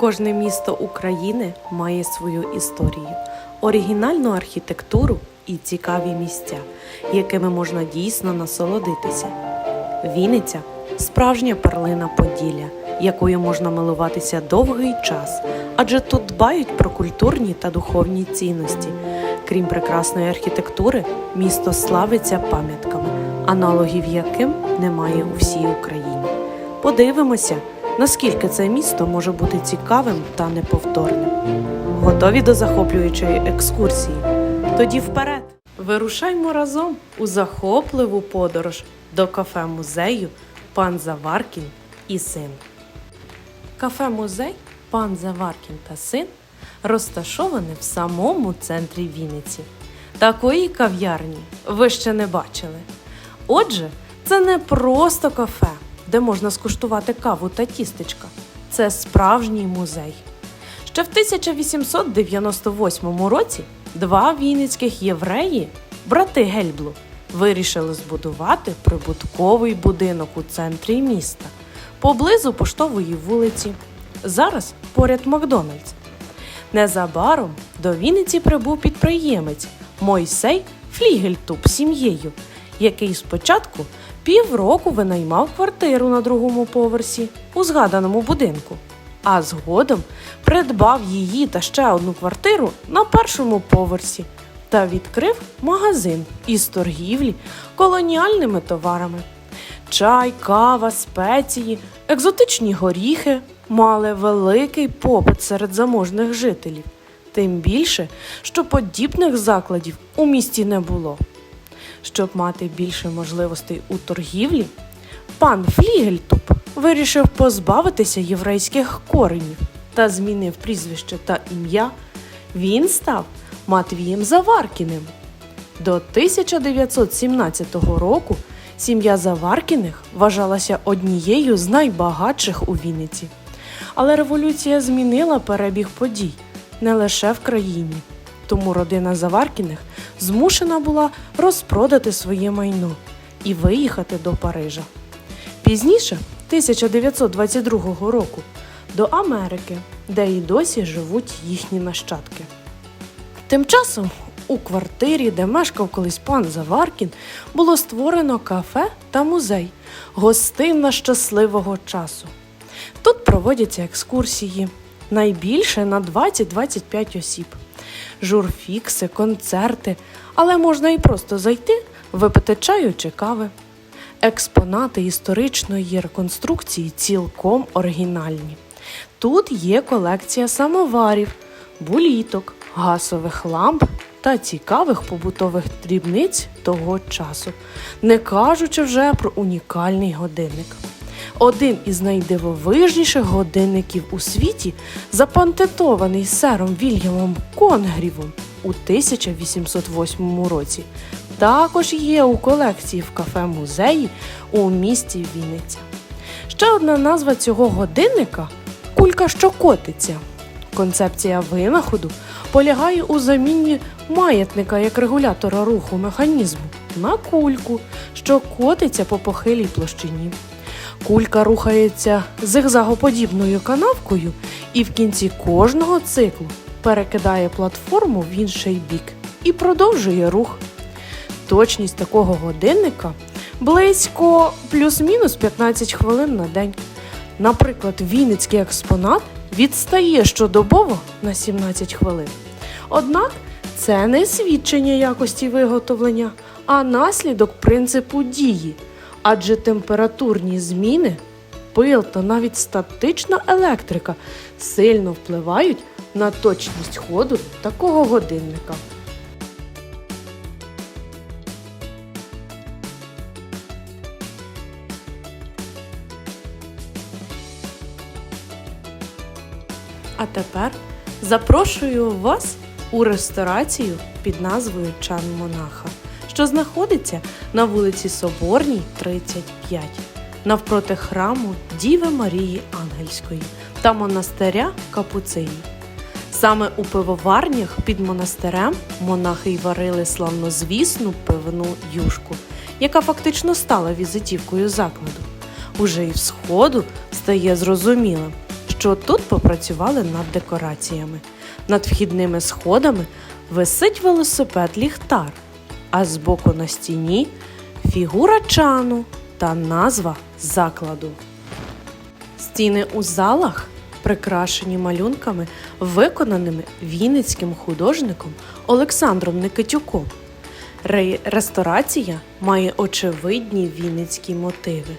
Кожне місто України має свою історію, оригінальну архітектуру і цікаві місця, якими можна дійсно насолодитися. Вінниця справжня перлина Поділля, якою можна милуватися довгий час, адже тут дбають про культурні та духовні цінності. Крім прекрасної архітектури, місто славиться пам'ятками, аналогів яким немає у всій Україні. Подивимося, наскільки це місто може бути цікавим та неповторним. Готові до захоплюючої екскурсії? Тоді вперед! Вирушаймо разом у захопливу подорож до кафе-музею Пан Заваркін і син. Кафе-музей Пан Заваркін та син розташоване в самому центрі Вінниці. Такої кав'ярні ви ще не бачили. Отже, це не просто кафе, де можна скуштувати каву та тістечка. Це справжній музей. Ще в 1898 році два вінницьких євреї, брати Гельблу, вирішили збудувати прибутковий будинок у центрі міста поблизу поштової вулиці. Зараз поряд Макдональдс. Незабаром до Вінниці прибув підприємець Мойсей Флігельтуб сім'єю, який спочатку півроку винаймав квартиру на другому поверсі у згаданому будинку, а згодом придбав її та ще одну квартиру на першому поверсі та відкрив магазин із торгівлі колоніальними товарами. Чай, кава, спеції, екзотичні горіхи мали великий попит серед заможних жителів. Тим більше, що подібних закладів у місті не було. Щоб мати більше можливостей у торгівлі, пан Флігельтуп вирішив позбавитися єврейських коренів та змінив прізвище та ім'я. Він став Матвієм Заваркіним. До 1917 року сім'я Заваркіних вважалася однією з найбагатших у Вінниці. Але революція змінила перебіг подій не лише в країні. Тому родина Заваркіних змушена була розпродати своє майно і виїхати до Парижа. Пізніше, 1922 року, до Америки, де і досі живуть їхні нащадки. Тим часом у квартирі, де мешкав колись пан Заваркін, було створено кафе та музей гостинна щасливого часу. Тут проводяться екскурсії найбільше на 20-25 осіб, журфікси, концерти, але можна і просто зайти, випити чаю чи кави. Експонати історичної реконструкції цілком оригінальні. Тут є колекція самоварів, буліток, газових ламп та цікавих побутових дрібниць того часу, не кажучи вже про унікальний годинник. Один із найдивовижніших годинників у світі, запатентований сером Вільямом Конгрівом у 1808 році, також є у колекції в кафе-музеї у місті Вінниця. Ще одна назва цього годинника кулька, що котиться. Концепція винаходу полягає у заміні маятника як регулятора руху механізму на кульку, що котиться по похилій площині. Кулька рухається зигзагоподібною канавкою і в кінці кожного циклу перекидає платформу в інший бік і продовжує рух. Точність такого годинника близько плюс-мінус 15 хвилин на день. Наприклад, вінницький експонат відстає щодобово на 17 хвилин. Однак це не свідчення якості виготовлення, а наслідок принципу дії, адже температурні зміни, пил та навіть статична електрика сильно впливають на точність ходу такого годинника. А тепер запрошую вас у ресторацію під назвою Чан Монаха, що знаходиться на вулиці Соборній, 35, навпроти храму Діви Марії Ангельської та монастиря Капуцині. Саме у пивоварнях під монастирем монахи й варили славнозвісну пивну юшку, яка фактично стала візитівкою закладу. Уже й в сходу стає зрозумілим, що тут попрацювали над декораціями. Над вхідними сходами висить велосипед ліхтар, а збоку на стіні фігура чану та назва закладу. Стіни у залах прикрашені малюнками, виконаними вінницьким художником Олександром Никитюком. Ре- Ресторація має очевидні вінницькі мотиви.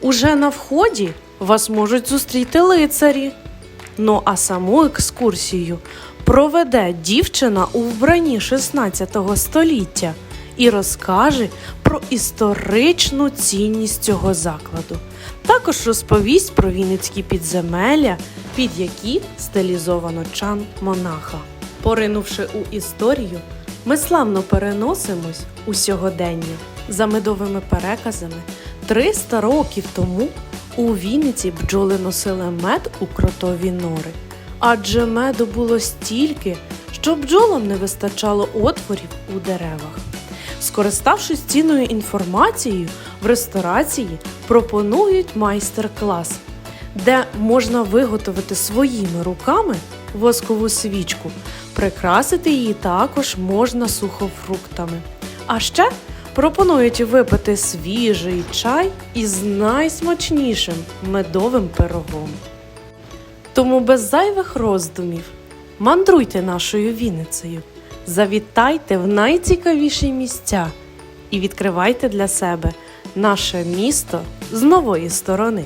Уже на вході вас можуть зустріти лицарі. Ну а саму екскурсію проведе дівчина у вбранні 16 століття і розкаже про історичну цінність цього закладу. Також розповість про вінницькі підземелля, під які стилізовано чан монаха. Поринувши у історію, ми славно переносимось у сьогодення за медовими переказами. 300 років тому у Вінниці бджоли носили мед у кротові нори, адже меду було стільки, що бджолам не вистачало отворів у деревах. Скориставшись цінною інформацією, в ресторації пропонують майстер-клас, де можна виготовити своїми руками воскову свічку, прикрасити її також можна сухофруктами. А ще пропонують випити свіжий чай із найсмачнішим медовим пирогом. Тому без зайвих роздумів мандруйте нашою Вінницею, завітайте в найцікавіші місця і відкривайте для себе наше місто з нової сторони.